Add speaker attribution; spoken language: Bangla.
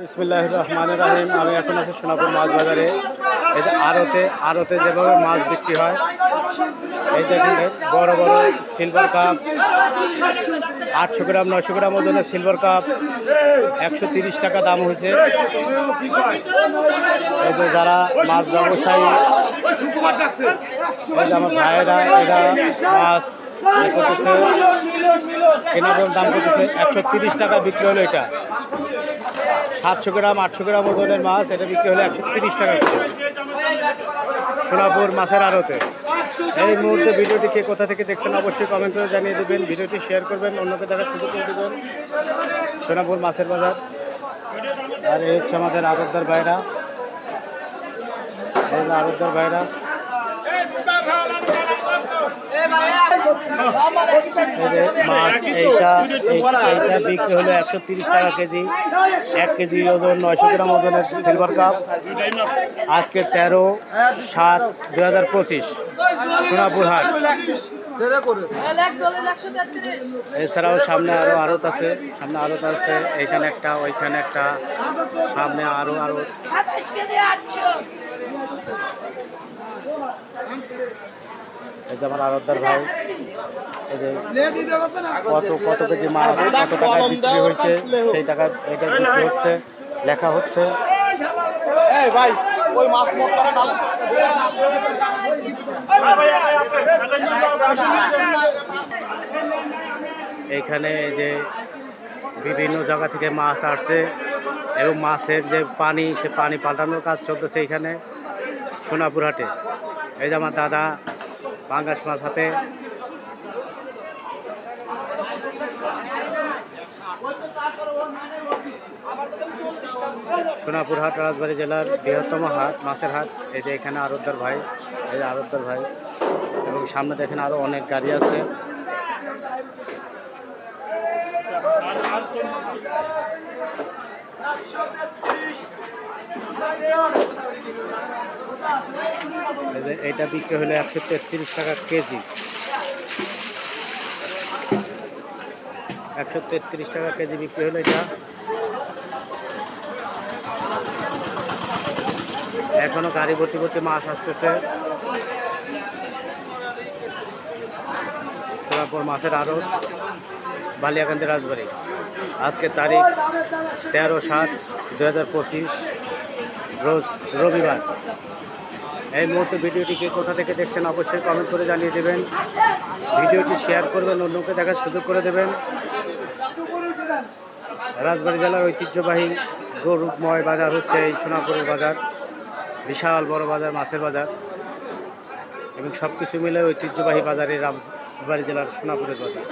Speaker 1: বিসমুল্লাহ রহমান রাহিম। আমি এখন আছি সোনাপুর মাছ বাজারে এই যে আড়তে আড়তে যেভাবে মাছ বিক্রি হয়, এই দেখেন বড় বড় সিলভার কাপ আটশো গ্রাম নশো গ্রাম ওজনের সিলভার কাপ একশো তিরিশ টাকা দাম হয়েছে। এই যে যারা মাছ ব্যবসায়ী আমার ভাইয়েরা, এরা মাছ দাম একশো তিরিশ টাকা বিক্রি হলো এটা সাতশো গ্রাম আটশো গ্রাম মাছ এটা বিক্রি হলো একশো তিরিশ টাকা সোনাপুর মাছের আড়তে এই মুহূর্তে ভিডিওটি কে কোথা থেকে দেখছেন অবশ্যই কমেন্ট করে জানিয়ে দেবেন। ভিডিওটি শেয়ার করবেন অন্যকে দেখার সুযোগ করে দেবেন। সোনাপুর মাছের বাজার আর এই হচ্ছে আমাদের আড়তদার ভাইরা আড়তদার ভাইরা মাছ এইটা এই- এইটা বিক্রি হলো একশো তিরিশ টাকা কেজি। এক কেজি ওজন নয়শো গ্রাম ওজনের সিলভার কাপ আজকে তেরো সাত দু হাজার পঁচিশ। সোনাপুর হাট। এছাড়াও সামনে আরও আড়ত আছে, সামনে আড়ত আছে। এইখানে একটা, ওইখানে একটা, সামনে আরও
Speaker 2: আটশো
Speaker 1: এই যে আমার আড়তদার ভাই এই যে কত কত কেজি মাছ কত টাকায় বিক্রি হয়েছে সেই টাকা এটা বিক্রি হচ্ছে লেখা হচ্ছে।
Speaker 3: ভাই ওই মাছ মশলা ডালে
Speaker 1: এইখানে এই যে বিভিন্ন জায়গা থেকে মাছ আসছে এবং মাছের যে পানি সে পানি পাল্টানোর কাজ চলতেছে এইখানে। সোনাপুর হাটে এই যে আমার দাদা পাঙ্গাস মাছ হাতে। সোনাপুর হাট রাজবাড়ী জেলার বৃহত্তম হাট, মাছের হাট। এই যে এখানে আরবদার ভাই, এই যে আরবদার ভাই। এবং সামনে দেখেন আরও অনেক গাড়ি আছে। এইটা বিক্রি হলো একশো তেত্রিশ টাকা কেজি। একশো তেত্রিশ টাকা কেজি বিক্রি হলো এটা। এখনও গাড়ি ভর্তি ভর্তি মাছ আসতেছে। সোনাপুর মাছের আড়ত বালিয়াকান্দি রাজবাড়ি। আজকে তারিখ তেরো সাত দু হাজার পঁচিশ, রোজ রবিবার। এই মুহূর্তে ভিডিওটি কে কোথা থেকে দেখছেন অবশ্যই কমেন্ট করে জানিয়ে দেবেন। ভিডিওটি শেয়ার করবেন, অন্যকে দেখার সুযোগ করে দেবেন। রাজবাড়ি জেলার ঐতিহ্যবাহী গরুময় বাজার হচ্ছে এই সোনাপুরের বাজার। বিশাল বড় বাজার, মাছের বাজার। এবং সব কিছু মিলে ঐতিহ্যবাহী বাজারে রাজবাড়ী জেলার সোনাপুরের বাজার।